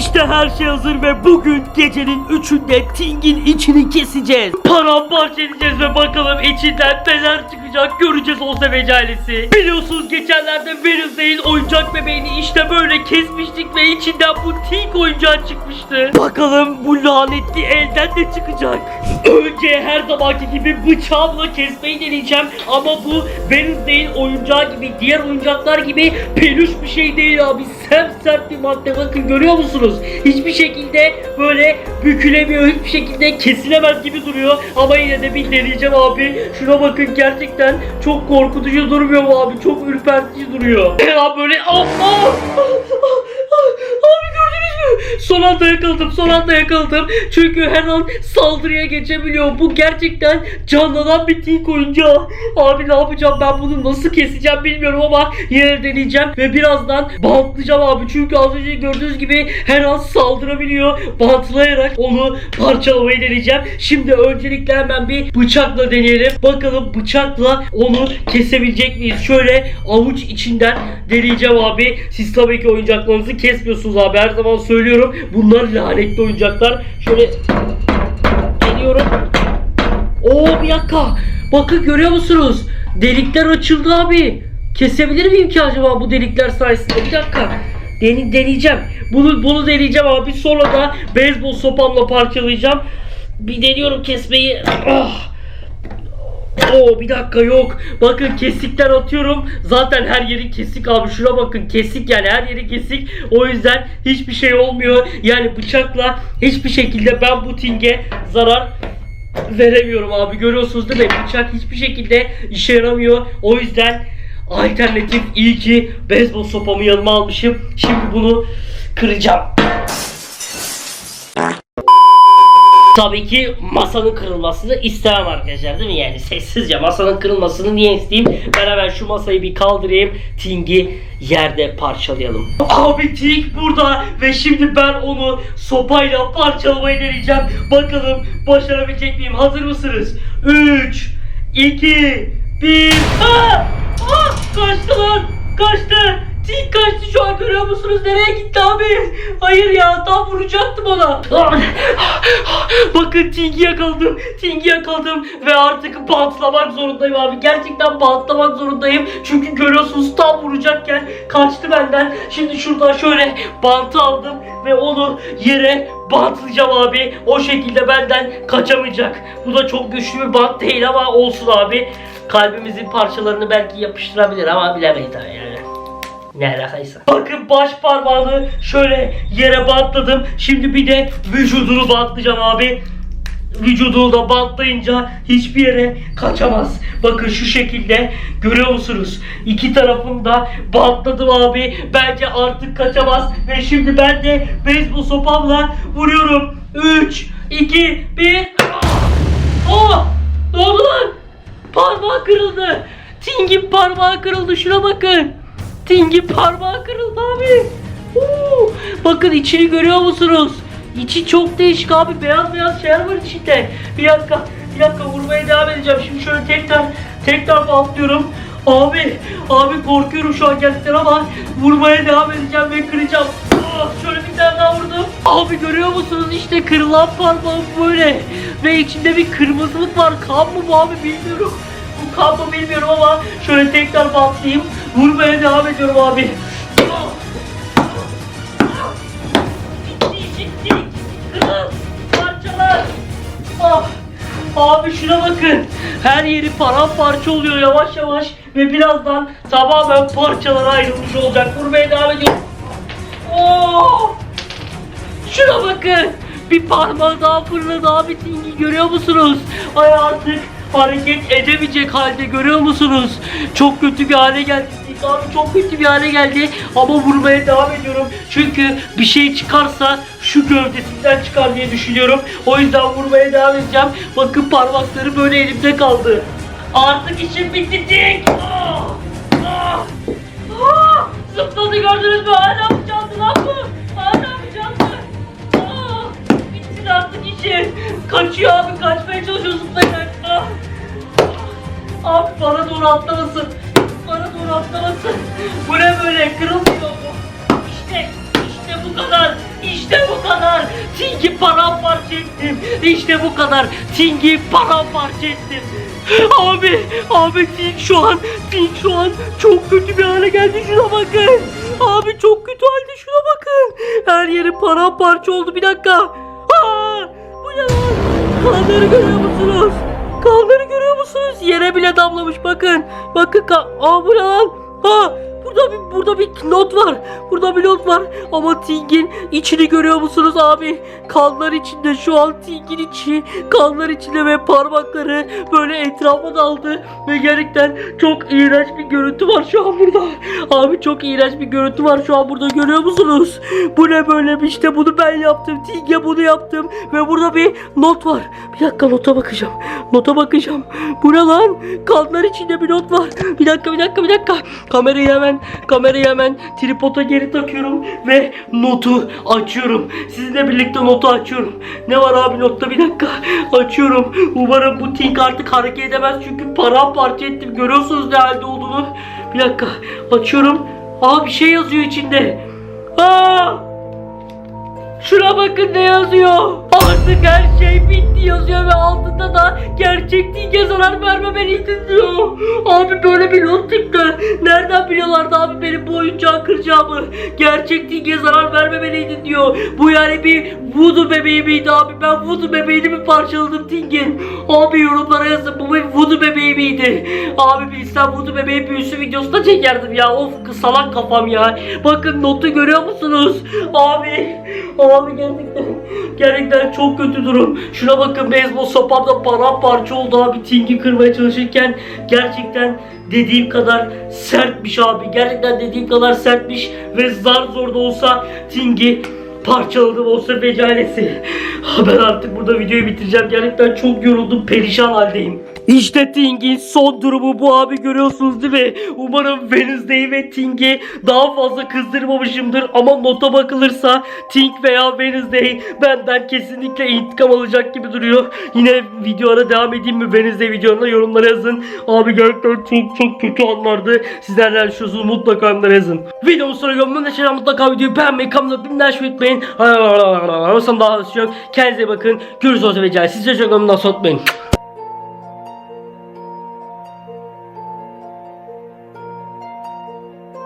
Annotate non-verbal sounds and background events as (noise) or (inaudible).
İşte her şey hazır ve bugün gecenin üçünde Ting'in içini keseceğiz. Paramparça edeceğiz ve bakalım içinden neler çıkacak göreceğiz o seveci. Biliyorsunuz geçenlerde Wednesday'in oyuncak bebeğini işte böyle kesmiştik ve içinden bu Ting oyuncağı çıkmıştı. Bakalım bu lanetli elden ne çıkacak? Önce her zamanki gibi bıçağımla kesmeyi deneyeceğim ama bu Wednesday'in oyuncağı gibi diğer oyuncaklar gibi peluş bir şey değil abi. Sert sert bir madde bakın görüyor musunuz? Hiçbir şekilde böyle bükülemiyor, hiçbir şekilde kesilemez gibi duruyor. Ama yine de bir deneyeceğim abi. Şuna bakın gerçekten çok korkutucu durmuyor mu abi? Çok ürpertici duruyor. (laughs) Ya böyle ah, ah, ah, ah, Abi gördünüz mü? Son anda yakaladım, son anda yakaladım. Çünkü her an saldırıya geçebiliyor. Bu gerçekten canlanan bir tik oyuncağı. Abi ne yapacağım ben bunu nasıl keseceğim bilmiyorum ama yine de deneyeceğim. Ve birazdan bantlayacağım abi. Çünkü az önce gördüğünüz gibi her an saldırabiliyor. Bantlayarak onu parçalamayı deneyeceğim. Şimdi öncelikle hemen bir bıçakla deneyelim. Bakalım bıçakla onu kesebilecek miyiz? Şöyle avuç içinden deneyeceğim abi. Siz tabii ki oyuncaklarınızı kesmiyorsunuz abi. Her zaman söylüyorum. Bunlar lanetli oyuncaklar. Şöyle deniyorum. Oo bir dakika. Bakın görüyor musunuz? Delikler açıldı abi. Kesebilir miyim ki acaba bu delikler sayesinde? Bir dakika. Deni, deneyeceğim. Bunu bunu deneyeceğim abi. Sonra da beyzbol sopamla parçalayacağım. Bir deniyorum kesmeyi. Ah. Oo bir dakika yok. Bakın kesikten atıyorum. Zaten her yeri kesik abi. Şuna bakın kesik yani her yeri kesik. O yüzden hiçbir şey olmuyor. Yani bıçakla hiçbir şekilde ben bu tinge zarar veremiyorum abi. Görüyorsunuz değil mi? Bıçak hiçbir şekilde işe yaramıyor. O yüzden alternatif iyi ki beyzbol sopamı yanıma almışım. Şimdi bunu kıracağım. Tabii ki masanın kırılmasını istemem arkadaşlar değil mi? Yani sessizce masanın kırılmasını niye isteyeyim? Ben hemen şu masayı bir kaldırayım. Ting'i yerde parçalayalım. Abi Ting burada ve şimdi ben onu sopayla parçalamayı deneyeceğim. Bakalım başarabilecek miyim? Hazır mısınız? 3 2 1 Ah! Ah! Kaçtı lan! Kaçtı! Ting kaçtı şu an görüyor musunuz? Nereye gitti abi? Hayır ya tam vuracaktım ona. (laughs) Bakın Ting'i yakaladım. Ting'i yakaladım ve artık bantlamak zorundayım abi. Gerçekten bantlamak zorundayım. Çünkü görüyorsunuz tam vuracakken kaçtı benden. Şimdi şuradan şöyle bantı aldım ve onu yere bantlayacağım abi. O şekilde benden kaçamayacak. Bu da çok güçlü bir bant değil ama olsun abi. Kalbimizin parçalarını belki yapıştırabilir ama bilemeyiz tabii yani. Ne alakaysa. Bakın baş parmağını şöyle yere bantladım. Şimdi bir de vücudunu bantlayacağım abi. Vücudunu da bantlayınca hiçbir yere kaçamaz. Bakın şu şekilde görüyor musunuz? İki tarafını da bantladım abi. Bence artık kaçamaz. Ve şimdi ben de beyzbol sopamla vuruyorum. 3, 2, 1. Oh! Ne oldu lan? Parmağı kırıldı. Ting'in parmağı kırıldı. Şuna bakın. Ting'in parmağı kırıldı abi. Oo! Bakın içini görüyor musunuz? İçi çok değişik abi. Beyaz beyaz şeyler var içinde. Bir dakika. Bir dakika vurmaya devam edeceğim. Şimdi şöyle tekrar tekrar bantlıyorum. Abi, abi korkuyorum şu an gerçekten ama vurmaya devam edeceğim ve kıracağım. Ah, şöyle bir tane daha vurdum. Abi görüyor musunuz işte kırılan parmağım böyle. Ve içinde bir kırmızılık var. Kan mı bu abi bilmiyorum. Mı bilmiyorum ama şöyle tekrar bantlayayım. Vurmaya devam ediyorum abi. Parçalar. Ah. Abi şuna bakın. Her yeri paramparça oluyor yavaş yavaş. Ve birazdan tamamen parçalara ayrılmış olacak. Vurmaya devam ediyorum. Oh! Şuna bakın. Bir parmağı daha fırladı abi Tingi görüyor musunuz? Ay artık hareket edemeyecek halde görüyor musunuz? Çok kötü bir hale geldi. Abi çok kötü bir hale geldi. Ama vurmaya devam ediyorum. Çünkü bir şey çıkarsa şu gövdesinden çıkar diye düşünüyorum. O yüzden vurmaya devam edeceğim. Bakın parmakları böyle elimde kaldı. Artık işim bitti Ting. Ah! Ah! Ah! Zıpladı gördünüz mü? Hala mı canlı lan bu? Hala mı canlı? Ah! Bitti artık işi. Kaçıyor abi kaçmaya çalışıyor zıplayarak. Abi bana doğru atlamasın. Bana doğru atlamasın. Bu ne böyle? Kırılmıyor bu. İşte, işte bu kadar. İşte bu kadar. Ting'i paramparça ettim. İşte bu kadar. Ting'i paramparça ettim. Abi, abi Ting şu an, Ting şu an çok kötü bir hale geldi. Şuna bakın. Abi çok kötü halde şuna bakın. Her yeri paramparça oldu. Bir dakika. Aa, bu ne lan? Kanları görüyor musunuz? Kanları görüyor musunuz? Yere bile damlamış bakın. Bakın kan. Aa bu ne lan? Ha burada bir not var. Burada bir not var. Ama Ting'in içini görüyor musunuz abi? Kanlar içinde şu an Ting'in içi kanlar içinde ve parmakları böyle etrafa daldı ve gerçekten çok iğrenç bir görüntü var şu an burada. Abi çok iğrenç bir görüntü var şu an burada görüyor musunuz? Bu ne böyle işte bunu ben yaptım. Ting'e bunu yaptım ve burada bir not var. Bir dakika nota bakacağım. Nota bakacağım. Bu ne lan? Kanlar içinde bir not var. Bir dakika bir dakika bir dakika. Kamerayı hemen kamerayı hemen tripoda geri takıyorum ve notu açıyorum. Sizinle birlikte notu açıyorum. Ne var abi notta bir dakika. Açıyorum. Umarım bu Ting artık hareket edemez çünkü paramparça ettim. Görüyorsunuz ne halde olduğunu. Bir dakika. Açıyorum. Aa bir şey yazıyor içinde. Aa! Şuna bakın ne yazıyor. Artık her şey bitti yazıyor ve altında da gerçek Ting'e zarar vermemeliydin diyor. Abi böyle bir not çıktı. Nereden biliyorlardı abi benim bu oyuncağı kıracağımı? Gerçek Ting'e zarar vermemeliydin diyor. Bu yani bir voodoo bebeği miydi abi? Ben voodoo bebeğini mi parçaladım Ting'in? Abi yorumlara yazın bu bir voodoo bebeği miydi? Abi bilsem voodoo bebeği büyüsü videosu çekerdim ya. Of salak kafam ya. Bakın notu görüyor musunuz? Abi, abi gerçekten, (laughs) gerçekten çok kötü durum. Şuna bakın beyzbol sopam da paramparça oldu abi Ting'i kırmaya çalışırken. Gerçekten dediğim kadar sertmiş abi. Gerçekten dediğim kadar sertmiş ve zar zor da olsa Ting'i parçaladım o fecalesi. (laughs) Ben artık burada videoyu bitireceğim. Gerçekten çok yoruldum. Perişan haldeyim. İşte Ting'in son durumu bu abi görüyorsunuz değil mi? Umarım Wednesday ve Ting'i daha fazla kızdırmamışımdır ama nota bakılırsa Ting veya Wednesday benden kesinlikle intikam alacak gibi duruyor. Yine videolara devam edeyim mi Wednesday videolarına yorumlara yazın. Abi gerçekten çok çok kötü anlardı. Sizler neler düşünüyorsunuz mutlaka yorumlara yazın. Videomun sonra yorumlarına yaşayan mutlaka videoyu beğenmeyi, kanalıma bilmeyi unutmayın. Sonra daha yok. Kendinize bakın. Görüşürüz zaman. Sizce çok yorumdan unutmayın.